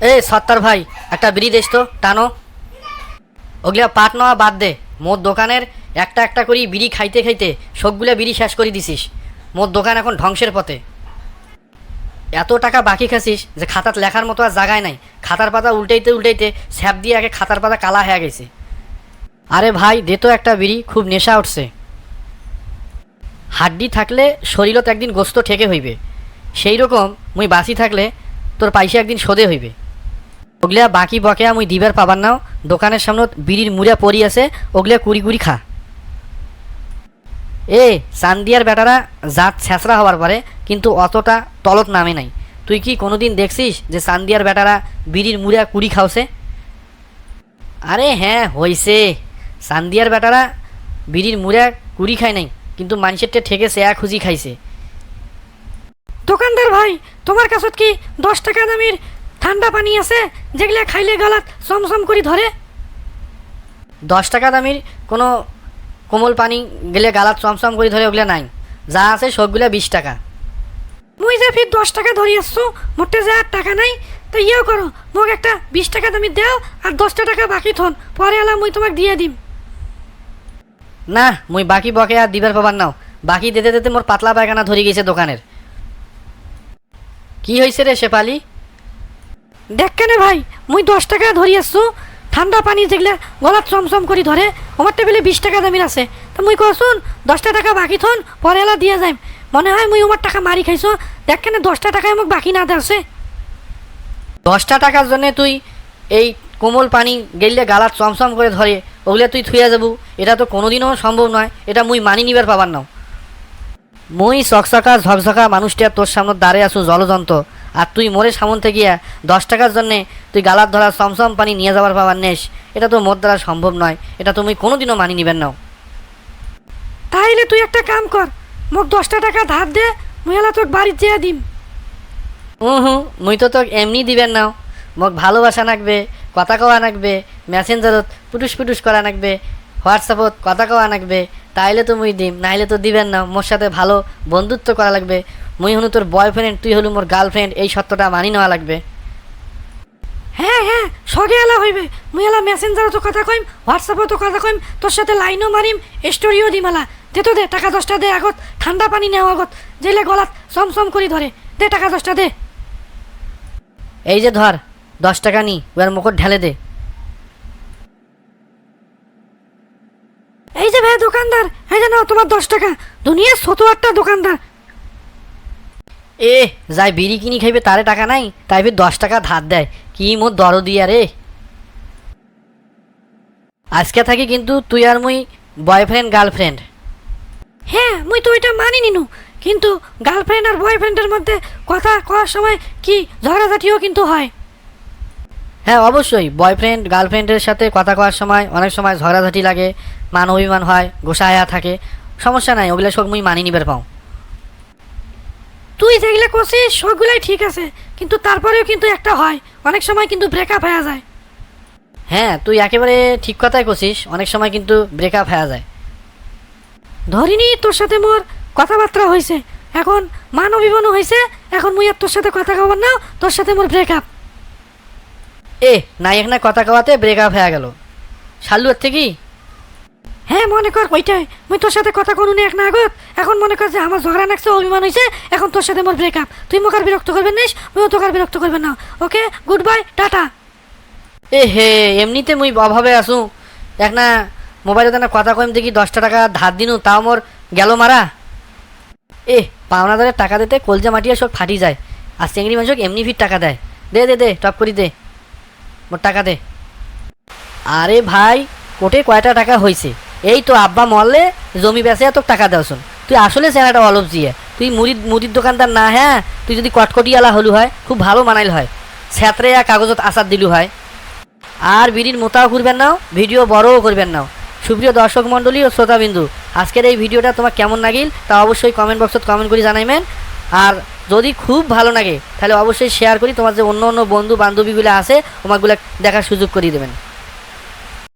এ, সত্তর ভাই, একটা বিড়ি দেস তো, টানো। ওগুলা পাট নেওয়া বাদ দে। মোর দোকানের একটা একটা করি বিড়ি খাইতে খাইতে সবগুলো বিড়ি শেষ করে দিছিস। মোর দোকান এখন ধ্বংসের পথে। এত টাকা বাকি খাসিস যে খাতাত লেখার মতো আর জায়গায় নাই। খাতার পাতা উল্টাইতে উল্টাইতে স্যাপ দিয়ে আগে খাতার পাতা কালা হয়ে গেছে। আরে ভাই, দে তো একটা বিড়ি, খুব নেশা উঠছে। হাড্ডি থাকলে শরীরত একদিন গোস্ত ঠেকে হইবে। সেই রকম মুই বাসি থাকলে তোর পয়সা একদিন শোধে হইবে। ওগলিয়া বাকি বকেয়া মুই দিবার পাবার নাও। দোকানের সামনে বিড়ির মুড়া পরি আছে ওগুলা কুড়ি কুড়ি খা। এ চান্দিয়ার বেটারা জাত ছেঁচড়া হওয়ার পরে কিন্তু অতটা তলত নামে নাই। তুই কি কোনোদিন দেখছিস যে চান্দিয়ার বেটারা বিড়ির মুড়া কুড়ি খাওছে? আরে হ্যাঁ হইছে। চান্দিয়ার বেটারা বিড়ির মুড়া কুড়ি খায় নাই, কিন্তু মানুষেরটা ঠেকে সেয়া খুঁজি খাইছে। দোকানদার ভাই, তোমার কাছত কি দশ টাকা দামের ঠান্ডা পানি আছে যেগুলা খাইলে গালাত সমসম করে ধরে দশ টাকা দামির কোনো কোমল পানি গেলে গালাত চমচম করে ধরে ওগুলো নাই। যা আছে সবগুলা বিশ টাকা। মুই যে ফির দশ টাকা ধরি আসছো মোটে যে আর টাকা নাই তো ইয়েও করো মোক একটা বিশ টাকা দামি দেও আর দশটা টাকা বাকি থন পরে এলা মুই তোমাক দিয়ে দিম। না মুই বাকি বকে আর দিবার পাবার নাও। বাকি দিতে দিতে মোর পাতলা পায়খানা ধরে গেছে দোকানের। কি হয়েছে রে শেপালি দেখ কেনে ভাই, মুই দশ টাকা ধরি আসছো। ঠান্ডা পানি যেগুলা গলাত চমচম করে ধরে আমার টেবিলে বিশ টাকা দামির আছে। তো মুই কসুন দশটা টাকা বাকি থন পরে এলা দিয়ে যাইম। মনে হয় মুই আমার টাকা মারি খাইছো। দেখ কেনে দশটা টাকায় মোক বাকি না দেওয়াছে দশটা টাকার জন্য তুই এই কোমল পানি গেলে গালাত চমচম করে ধরে ওগুলো তুই থুয়ে যাবু। এটা তো কোনোদিনও সম্ভব নয় এটা মুই মানি নিবার পাবার নাও। মুই চকচকা ঝকঝকা মানুষটা তোর সামনে দাঁড়ে আসু জলযন্ত্র আর তুই মোরে সামন থেকে গিয়া দশ টাকার জন্যে তুই গালার ধরা চমচম পানি নিয়ে যাবার পাবার নেস। এটা তো মোর দ্বারা সম্ভব নয়। এটা তুমি কোনোদিনও মানি নিবেন নাও তাইলে তুই একটা কাম কর। মোক দশটা টাকা ধার দে মুই এলা তোর বাড়ির যেয়ে দিম। হুম হুম মুই তো তোকে এমনি দিবেন নাও মোক ভালোবাসা নাকবে কথা কওয়া নাকবে মেসেঞ্জারত পুটুস পুটুস করা নাকবে হোয়াটসঅ্যাপত কথা কওয়া নাকবে। তাইলে তো মুই দিম নাইলে তো দিবেন না। মোর সাথে ভালো বন্ধুত্ব করা লাগবে। মুই হনু তোর বয়ফ্রেন্ড তুই হলু মোর গার্লফ্রেন্ড এই সত্যটা মানি নেওয়া লাগবে। হ্যাঁ হ্যাঁ সগে এলা হইবে। মুই এলা মেসেঞ্জারও তো কথা কইম হোয়াটসঅ্যাপও তো কথা কইম তোর সাথে লাইনও মারিম স্টোরিও দিম এলা। দে তো দে টাকা দশটা দে আগত ঠান্ডা পানি নেওয়া আগত যেলে গলাত সমসম করি ধরে। দে টাকা দশটা দে। এই যে ধর দশ টাকা নি ওর মুখত ঢেলে দে। এই যে ভাই দোকানদার এই যে নাও তোমার দশ টাকা। দুনিয়ার ছোট একটা দোকানদার এ যাই বিড়ি কিনি খাইবে তারে টাকা নাই তাই ফির দশ টাকা ধার দেয়। কি মোর দর দিয়া রে আজকে থাকি কিন্তু তুই আর মুই বয়ফ্রেন্ড গার্লফ্রেন্ড হ্যাঁ মুই তো ওইটা মানি নিনু। কিন্তু গার্লফ্রেন্ড আর বয়ফ্রেন্ডের মধ্যে কথা কওয়ার সময় কি ঝগড়াঝাটিও কিন্তু হয়। হ্যাঁ অবশ্যই। বয়ফ্রেন্ড গার্লফ্রেন্ডের সাথে কথা কওয়ার সময় অনেক সময় ঝগড়াঝাটি লাগে মান অভিমান হয় গোসায়া থাকে। সমস্যা নাই ওগুলো সব মুই মানি নিবার পাও। তুই যেগুলো করছিস সবগুলাই ঠিক আছে কিন্তু তারপরেও কিন্তু একটা হয়। অনেক সময় কিন্তু ব্রেকআপ হয়ে যায়। হ্যাঁ তুই একেবারে ঠিক কথাই করছিস অনেক সময় কিন্তু ব্রেকআপ হয়ে যায়। ধরিনি তোর সাথে মোর কথাবার্তা হয়েছে এখন মান অভিমানও হয়েছে এখন মুই আর তোর সাথে কথা কবার না তোর সাথে মোর ব্রেকআপ এ নাই এখানে কথা কওয়াতে ব্রেকআপ হয়ে গেল। এর থেকে মনে কর, ওইটাই। মুই তোর সাথে কথা কোনো এক না আগত, এখন মনে কর যে আমার ঝগড়া নাকছে, অভিমান হয়েছে এখন তোর সাথে মোর ব্রেকআপ তুই মোক আর বিরক্ত করবেন নিস মুইও তোকে আর বিরক্ত করবেন না। ওকে? Good bye tata. এ হে, এমনিতে মুই অভাবে আসু এক না, মোবাইলে না কথা কইম দেখি দশটা টাকা ধার দিনু, তাও মোর গেল মারা। এ, পাওনাদারের টাকা দিতে কলজা মাটিয়া সব ফাটি যায়, আর চেংড়ি মানুষক এমনি ফির টাকা দেয়। দে দে দে, টপ করি দে। মোর টাকা দে। আরে ভাই কোটে কয়টা টাকা হয়েছে এই তো আব্বা মরলে জমি বেচে তোকে টাকা দেওয়া তুই আসলে চেহারাটা অলপ জিয়ে। তুই মুড়ির মুদির দোকানদার না হ্যাঁ? তুই যদি কটকটিয়ালা হলু হয়, খুব ভালো মানাইল হয়। ছ্যাত্রে কাগজত আসার দিলু হয়। আর বিড়ির মোতাও করবেন নাও ভিডিও বড়ও করবেন নাও সুপ্রিয় দর্শক মণ্ডলী ও শ্রোতাবিন্দু, আজকের এই ভিডিওটা তোমার কেমন লাগিল তা অবশ্যই কমেন্ট বক্সত কমেন্ট করে জানাইবেন। আর যদি খুব ভালো লাগে, তাহলে অবশ্যই শেয়ার করি তোমার যে অন্য অন্য বন্ধু বান্ধবীগুলো আছে তোমারগুলো দেখার সুযোগ করিয়ে দেবেন।